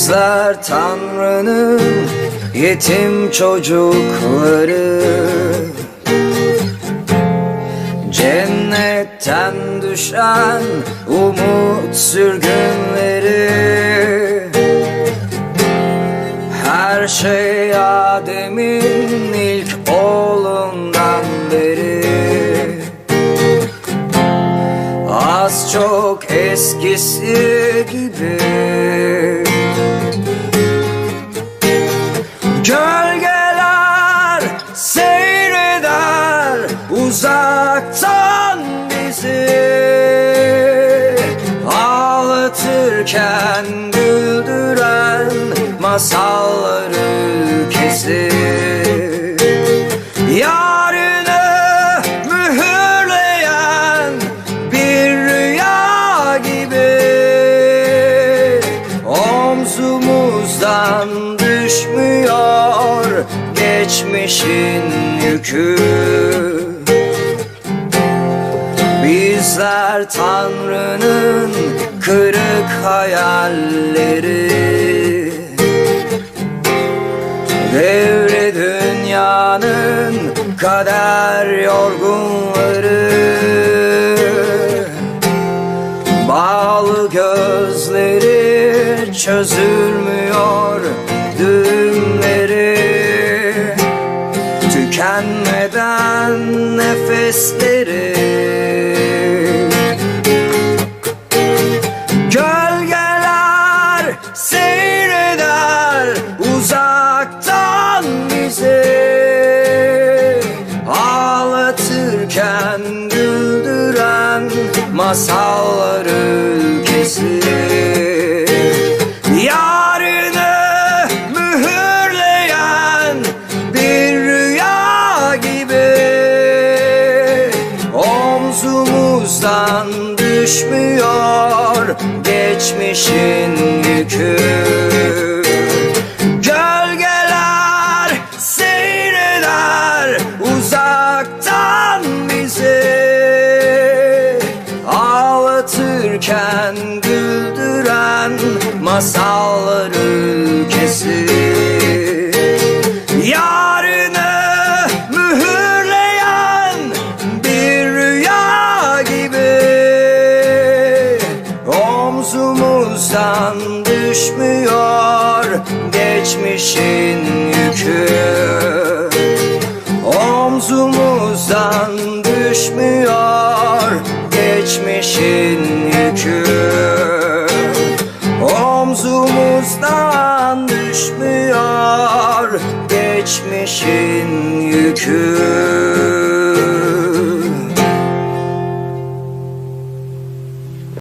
Bizler Tanrı'nın yetim çocukları. Cennetten düşen umut sürgünleri. Her şey Adem'in ilk oğlundan beri. Az çok eskisi gibi uzaktan bizi Ağlatırken güldüren masalları kesip Yarını mühürleyen bir rüya gibi Omzumuzdan düşmüyor geçmişin yükü Bizler Tanrı'nın kırık hayalleri. Devre dünyanın kader yorgunları. Bağlı gözleri çözülmüyor düğümleri. Tükenmeden nefesleri güldüren masalları kesip Yarını mühürleyen bir rüya gibi Omzumuzdan düşmüyor geçmişin yükü Ağlatırken güldüren masalları kesip Yarını mühürleyen bir rüya gibi Omzumuzdan düşmüyor geçmişin yükü Omzumuzdan düşmüyor geçmişin yükü